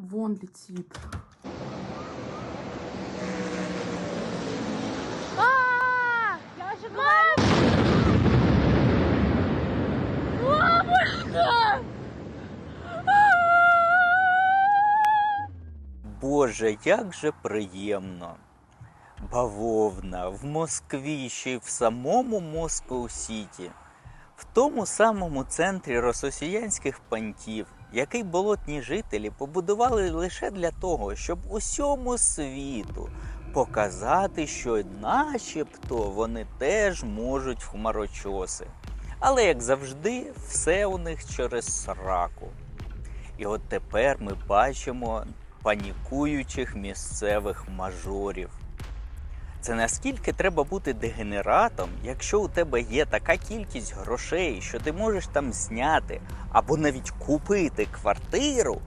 Вон летит. А, Я же говорю. Мамочка! Боже, як же приємно. Бавовна в Москві, ще й в самому Москву Сіті, в тому самому центрі рососіянських пантів, який болотні жителі побудували лише для того, щоб усьому світу показати, що начебто вони теж можуть хмарочоси. Але як завжди, все у них через сраку. І от тепер ми бачимо панікуючих місцевих мажорів. Це наскільки треба бути дегенератом, якщо у тебе є така кількість грошей, що ти можеш там зняти або навіть купити квартиру.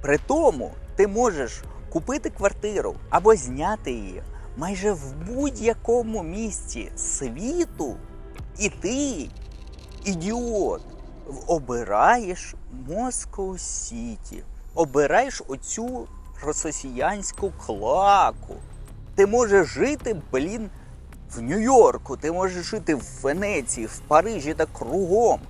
При тому ти можеш купити квартиру або зняти її майже в будь-якому місці світу, і ти, ідіот, обираєш Москву Сіті, обираєш оцю рососіянську клаку. Ти можеш жити, блін, в Нью-Йорку, ти можеш жити в Венеції, в Парижі та кругом.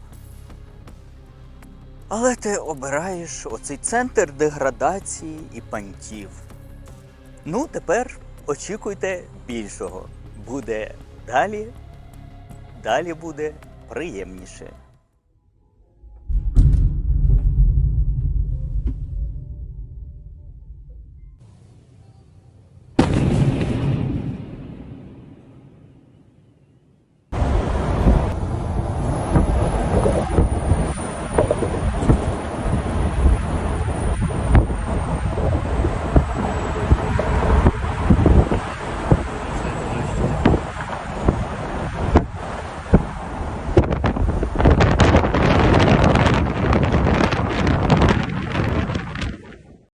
Але ти обираєш оцей центр деградації і пантів. Ну, тепер очікуйте більшого. Буде далі, далі буде приємніше.